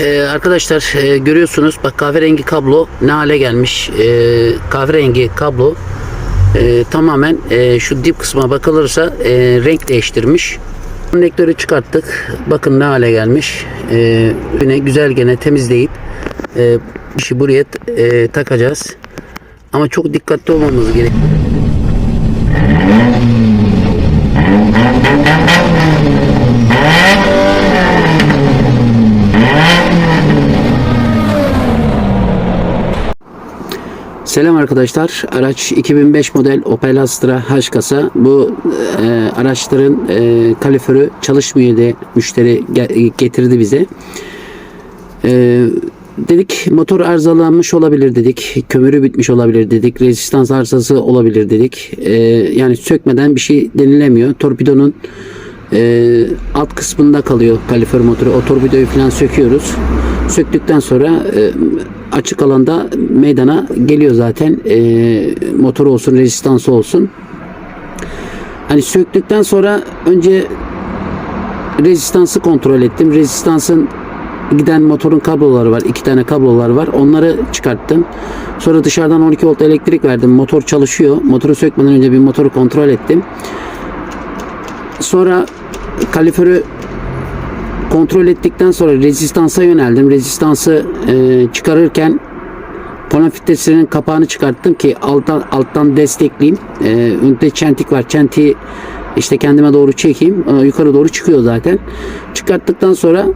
e, arkadaşlar e, görüyorsunuz bak kahverengi kablo ne hale gelmiş. E, kahverengi kablo e, tamamen e, şu dip kısma bakılırsa renk değiştirmiş. Konnektörü çıkarttık. Bakın ne hale gelmiş. Yine güzel gene temizleyip işi buraya takacağız. Ama çok dikkatli olmamız gerekiyor. Selam arkadaşlar. Araç 2005 model Opel Astra H kasa. Bu e, araçların e, kaliförü çalışmıyor diye müşteri ge- getirdi bize. E, dedik motor arızalanmış olabilir dedik. Kömürü bitmiş olabilir dedik. Rezistans arızası olabilir dedik. E, yani sökmeden bir şey denilemiyor. Torpidonun e, alt kısmında kalıyor kalifer motoru. O torpidoyu falan söküyoruz. Söktükten sonra e, açık alanda meydana geliyor zaten. E, motor olsun, rezistansı olsun. Hani söktükten sonra önce rezistansı kontrol ettim. Rezistansın giden motorun kabloları var. iki tane kablolar var. Onları çıkarttım. Sonra dışarıdan 12 volt elektrik verdim. Motor çalışıyor. Motoru sökmeden önce bir motoru kontrol ettim. Sonra kaliförü kontrol ettikten sonra rezistansa yöneldim. Rezistansı e, çıkarırken Pona filtresinin kapağını çıkarttım ki alttan alttan destekleyeyim. E, önde çentik var. Çentiği işte kendime doğru çekeyim. E, yukarı doğru çıkıyor zaten. Çıkarttıktan sonra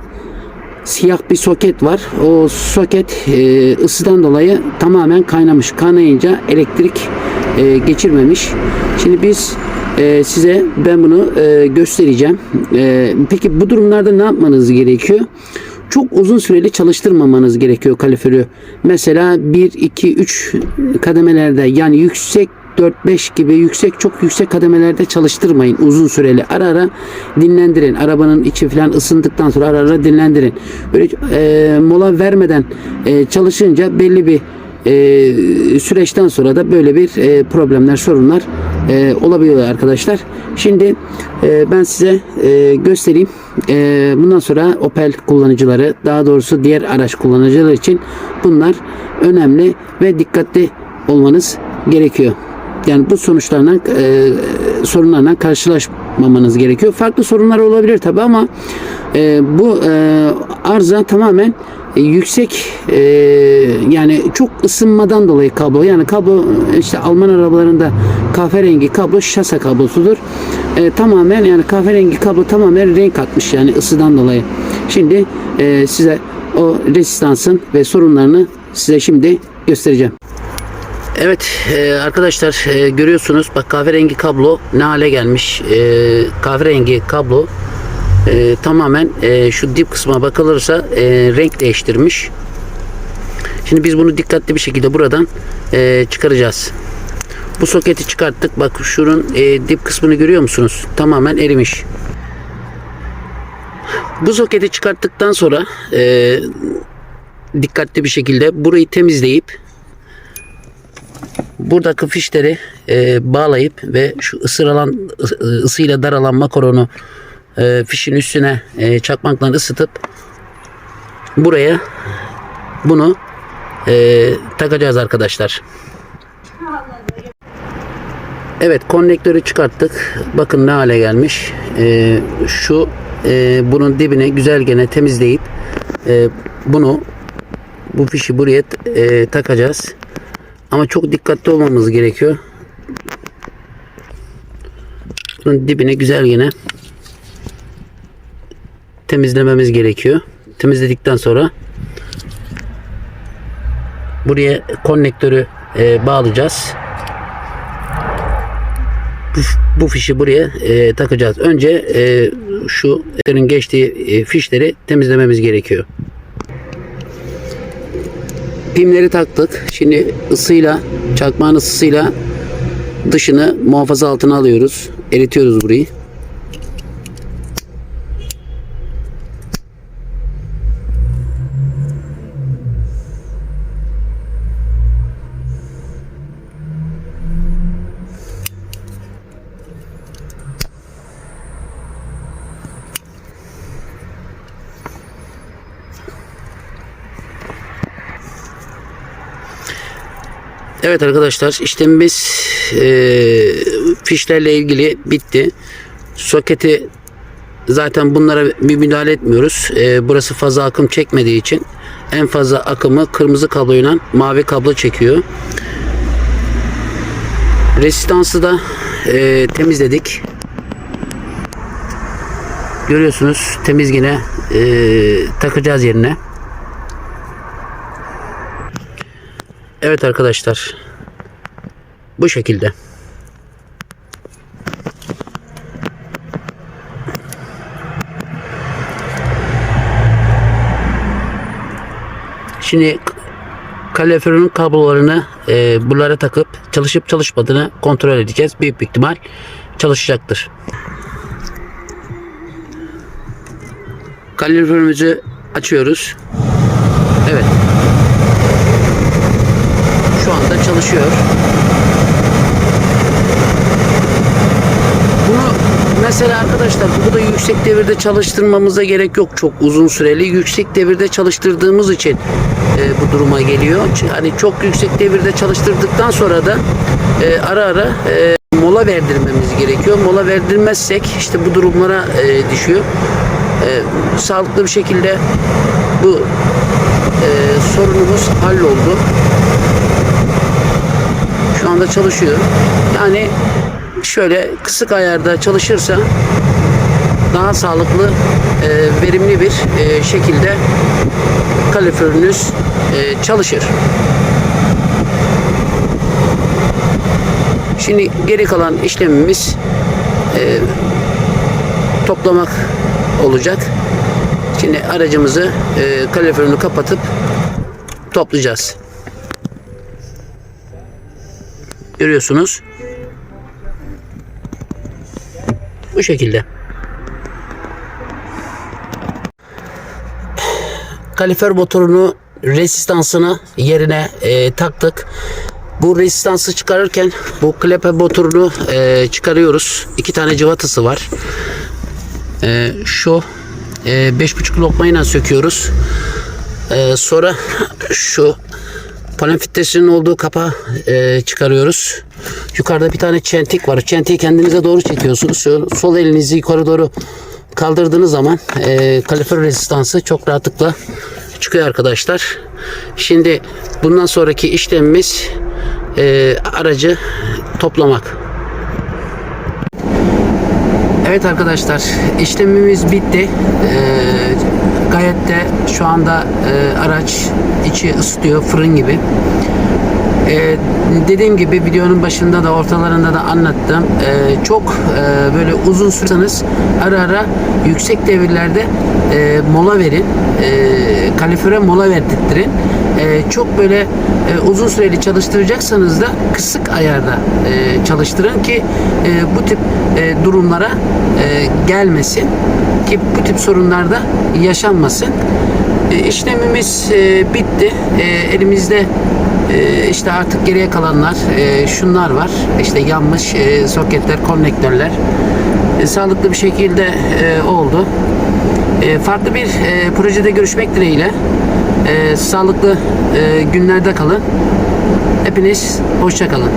siyah bir soket var. O soket e, ısıdan dolayı tamamen kaynamış. Kaynayınca elektrik e, geçirmemiş. Şimdi biz e, size ben bunu e, göstereceğim. E, peki bu durumlarda ne yapmanız gerekiyor? Çok uzun süreli çalıştırmamanız gerekiyor kaliförü. Mesela 1, 2, 3 kademelerde yani yüksek 4-5 gibi yüksek çok yüksek kademelerde çalıştırmayın uzun süreli. Ara ara dinlendirin. Arabanın içi falan ısındıktan sonra ara ara dinlendirin. Böyle e, mola vermeden e, çalışınca belli bir e, süreçten sonra da böyle bir e, problemler, sorunlar e, olabiliyor arkadaşlar. Şimdi e, ben size e, göstereyim. E, bundan sonra Opel kullanıcıları, daha doğrusu diğer araç kullanıcıları için bunlar önemli ve dikkatli olmanız gerekiyor. Yani bu sonuçlarla e, sorunlarla karşılaşmamanız gerekiyor. Farklı sorunlar olabilir tabi ama e, bu e, arıza tamamen e, yüksek e, yani çok ısınmadan dolayı kablo yani kablo işte Alman arabalarında kahverengi kablo şase kablosudur. E, tamamen yani kahverengi kablo tamamen renk atmış yani ısıdan dolayı. Şimdi e, size o rezistansın ve sorunlarını size şimdi göstereceğim. Evet e, arkadaşlar e, görüyorsunuz bak kahverengi kablo ne hale gelmiş. E, kahverengi kablo e, tamamen e, şu dip kısma bakılırsa e, renk değiştirmiş. Şimdi biz bunu dikkatli bir şekilde buradan e, çıkaracağız. Bu soketi çıkarttık. Bak şunun e, dip kısmını görüyor musunuz? Tamamen erimiş. Bu soketi çıkarttıktan sonra e, dikkatli bir şekilde burayı temizleyip buradaki fişleri e, bağlayıp ve şu ısıralan ısıyla daralan makaronu e, fişin üstüne e, çakmakla ısıtıp buraya bunu e, takacağız arkadaşlar. Evet konnektörü çıkarttık. Bakın ne hale gelmiş. E, şu e, bunun dibine güzel gene temizleyip e, bunu bu fişi buraya e, takacağız. Ama çok dikkatli olmamız gerekiyor. Bunun dibine güzel yine temizlememiz gerekiyor. Temizledikten sonra buraya konnektörü e, bağlayacağız. Bu, bu fişi buraya e, takacağız. Önce e, şu ürün geçtiği e, fişleri temizlememiz gerekiyor. Pimleri taktık. Şimdi ısıyla, çakmağın ısısıyla dışını muhafaza altına alıyoruz. Eritiyoruz burayı. Evet arkadaşlar işlemimiz e, fişlerle ilgili bitti. Soketi zaten bunlara bir müdahale etmiyoruz. E, burası fazla akım çekmediği için en fazla akımı kırmızı kabloyla mavi kablo çekiyor. Resistansı da e, temizledik. Görüyorsunuz temiz yine e, takacağız yerine. Evet arkadaşlar. Bu şekilde. Şimdi kaloriferin kablolarını e, buralara takıp çalışıp çalışmadığını kontrol edeceğiz. Büyük bir ihtimal çalışacaktır. Kaloriferimizi açıyoruz. Evet. Şu anda çalışıyor. Bunu mesela arkadaşlar bu da yüksek devirde çalıştırmamıza gerek yok. Çok uzun süreli yüksek devirde çalıştırdığımız için e, bu duruma geliyor. Hani çok yüksek devirde çalıştırdıktan sonra da e, ara ara e, mola verdirmemiz gerekiyor. Mola verdirmezsek işte bu durumlara e, düşüyor. E, sağlıklı bir şekilde bu e, sorunumuz halloldu. Şu anda çalışıyor. Yani şöyle kısık ayarda çalışırsa daha sağlıklı, e, verimli bir e, şekilde kaloriferiniz e, çalışır. Şimdi geri kalan işlemimiz e, toplamak olacak. Şimdi aracımızı e, kaloriferini kapatıp toplayacağız. Görüyorsunuz. Bu şekilde. Kalifer motorunu resistansını yerine e, taktık. Bu resistansı çıkarırken bu klepe motorunu e, çıkarıyoruz. İki tane cıvatası var. E, şu e, beş buçuk lokmayla söküyoruz. E, sonra şu Panel filtresinin olduğu kapağı e, çıkarıyoruz. Yukarıda bir tane çentik var. Çentiği kendinize doğru çekiyorsunuz. Sol, sol elinizi yukarı doğru kaldırdığınız zaman e, kalifer rezistansı çok rahatlıkla çıkıyor arkadaşlar. Şimdi bundan sonraki işlemimiz e, aracı toplamak. Evet arkadaşlar işlemimiz bitti. Ee, gayet de şu anda e, araç içi ısıtıyor fırın gibi. Ee, dediğim gibi videonun başında da ortalarında da anlattım. Ee, çok e, böyle uzun süreniz ara ara yüksek devirlerde e, mola verin. E, kalifere mola verdirttirin. E, çok böyle e, uzun süreli çalıştıracaksanız da kısık ayarda e, çalıştırın ki bu tip durumlara gelmesin ki bu tip sorunlarda yaşanmasın. E, işlemimiz e, bitti. Elimizde işte artık geriye kalanlar şunlar var. İşte yanmış soketler, konnektörler. E, sağlıklı bir şekilde oldu. E, farklı bir e, projede görüşmek dileğiyle. E, sağlıklı e, günlerde kalın. Hepiniz hoşça kalın.